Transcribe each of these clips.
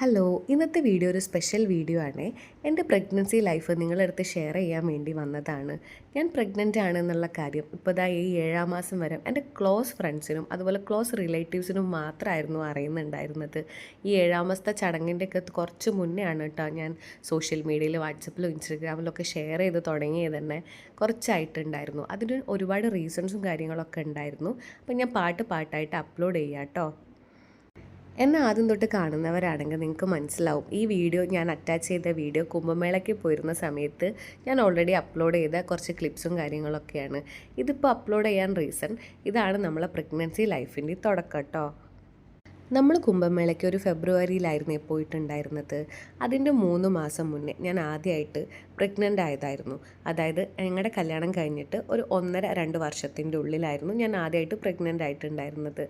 Hello ഇന്നത്തെ video ഒരു special video ആണ്. എന്റെ പ്രഗ്നൻസി ലൈഫ് നിങ്ങളടുത്ത് ഷെയർ ചെയ്യാൻ വേണ്ടി വന്നതാണ്. ഞാൻ പ്രഗ്നന്റ് ആണ് എന്നുള്ള കാര്യം ഇപ്പോൾ ദാ ഈ ഏഴാം മാസം വരെ എന്റെ ക്ലോസ് ഫ്രണ്ട്സിനും അതുപോലെ ക്ലോസ് റിലേറ്റീവ്സിനും മാത്രമായിരുന്നു അറിയുന്നുണ്ടായിരുന്നത്. ഈ ഏഴാം മാസത്തെ ചടങ്ങിന്റെയൊക്കെ കുറച്ച് മുന്നേ ആണ് കേട്ടോ ഞാൻ സോഷ്യൽ മീഡിയയിൽ വാട്സപ്പിലും ഇൻസ്റ്റഗ്രാമിലും ഒക്കെ ഷെയർ ചെയ്ത് തുടങ്ങിയത് തന്നെ കുറച്ചായിട്ടുണ്ടായിരുന്നു. അതിന് ഒരുപാട് റീസൺസും കാര്യങ്ങളൊക്കെ ഉണ്ടായിരുന്നു. അപ്പോൾ ഞാൻ പാട്ട് പാട്ടായിട്ട് അപ്ലോഡ് ചെയ്യാം കേട്ടോ. എന്നെ ആദ്യം തൊട്ട് കാണുന്നവരാണെങ്കിൽ നിങ്ങൾക്ക് മനസ്സിലാവും. ഈ വീഡിയോ ഞാൻ അറ്റാച്ച് ചെയ്ത വീഡിയോ കുംഭമേളയ്ക്ക് പോയിരുന്ന സമയത്ത് ഞാൻ ഓൾറെഡി അപ്ലോഡ് ചെയ്ത കുറച്ച് ക്ലിപ്സും കാര്യങ്ങളൊക്കെയാണ്. ഇതിപ്പോൾ അപ്ലോഡ് ചെയ്യാൻ റീസൺ ഇതാണ് നമ്മളെ പ്രഗ്നൻസി ലൈഫിന്റെ തുടക്കം കേട്ടോ. നമ്മൾ കുംഭമേളയ്ക്ക് ഒരു ഫെബ്രുവരിയിലായിരുന്നു പോയിട്ടുണ്ടായിരുന്നത്. അതിന്റെ മൂന്ന് മാസം മുന്നേ ഞാൻ ആദ്യമായിട്ട് പ്രഗ്നന്റ് ആയതായിരുന്നു. അതായത് ഞങ്ങളുടെ കല്യാണം കഴിഞ്ഞിട്ട് ഒരു ഒന്നര രണ്ട് വർഷത്തിന്റെ ഉള്ളിലായിരുന്നു ഞാൻ ആദ്യമായിട്ട് പ്രഗ്നന്റ് ആയിട്ടുണ്ടായിരുന്നത്.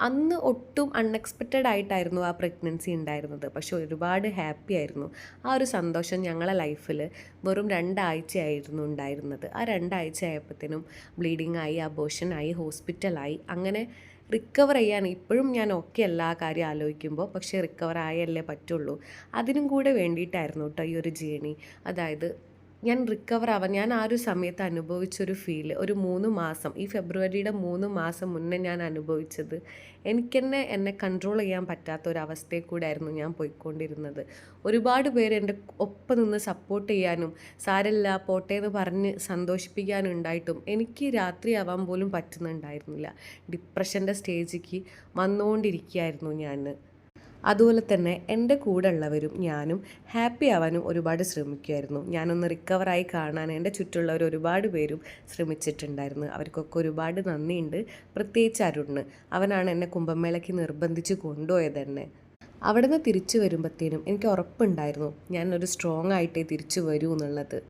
അന്ന് ഒട്ടും അൺഎക്സ്പെക്റ്റഡ് ആയിട്ടായിരുന്നു ആ പ്രഗ്നൻസി ഉണ്ടായിരുന്നത്. പക്ഷെ ഒരുപാട് ഹാപ്പി ആയിരുന്നു. ആ ഒരു സന്തോഷം ഞങ്ങളെ ലൈഫിൽ വെറും രണ്ടാഴ്ചയായിരുന്നു ഉണ്ടായിരുന്നത്. ആ രണ്ടാഴ്ച ആയപ്പോഴത്തേനും ബ്ലീഡിങ് ആയി അബോഷൻ ആയി ഹോസ്പിറ്റലായി അങ്ങനെ റിക്കവർ ചെയ്യാൻ ഇപ്പോഴും ഞാൻ ഓക്കെ അല്ല ആ കാര്യം ആലോചിക്കുമ്പോൾ. പക്ഷേ റിക്കവർ ആയല്ലേ പറ്റുള്ളൂ. അതിനും കൂടെ വേണ്ടിയിട്ടായിരുന്നു കേട്ടോ ഈ ഒരു ജേണി അതായത് ഞാൻ റിക്കവർ ആവാൻ ഞാൻ ആ ഒരു സമയത്ത് അനുഭവിച്ചൊരു ഫീൽ ഒരു മൂന്ന് മാസം ഈ ഫെബ്രുവരിയുടെ മൂന്ന് മാസം മുന്നേ ഞാൻ അനുഭവിച്ചത് എനിക്കെന്നെ എന്നെ കൺട്രോൾ ചെയ്യാൻ പറ്റാത്ത ഒരു അവസ്ഥയിൽ കൂടെ ആയിരുന്നു ഞാൻ പോയിക്കൊണ്ടിരുന്നത്. ഒരുപാട് പേര് എന്റെ ഒപ്പം നിന്ന് സപ്പോർട്ട് ചെയ്യാനും സാരല്ല പോട്ടെ എന്ന് പറഞ്ഞ് സന്തോഷിപ്പിക്കാനും ഉണ്ടായിട്ടും എനിക്ക് രാത്രിയാവാൻ പോലും പറ്റുന്നുണ്ടായിരുന്നില്ല. ഡിപ്രഷന്റെ സ്റ്റേജിക്ക് വന്നുകൊണ്ടിരിക്കുകയായിരുന്നു ഞാൻ. അതുപോലെ തന്നെ എന്റെ കൂടെ ഉള്ളവരും ഞാനും ഹാപ്പി ആവാനും ഒരുപാട് ശ്രമിക്കുമായിരുന്നു ഞാനൊന്ന് റിക്കവറായി കാണാൻ എന്റെ ചുറ്റുള്ളവർ ഒരുപാട് പേരും ശ്രമിച്ചിട്ടുണ്ടായിരുന്നു. അവർക്കൊക്കെ ഒരുപാട് നന്ദിയുണ്ട്. പ്രത്യേകിച്ച് അരുണ്. അവനാണ് എന്നെ കുംഭമേളയ്ക്ക് നിർബന്ധിച്ച് കൊണ്ടുപോയത് തന്നെ അവിടെ നിന്ന് തിരിച്ചു വരുമ്പോഴത്തേനും എനിക്ക് ഉറപ്പുണ്ടായിരുന്നു. ഞാനൊരു സ്ട്രോങ് ആയിട്ടേ തിരിച്ചു വരൂ എന്നുള്ളത്.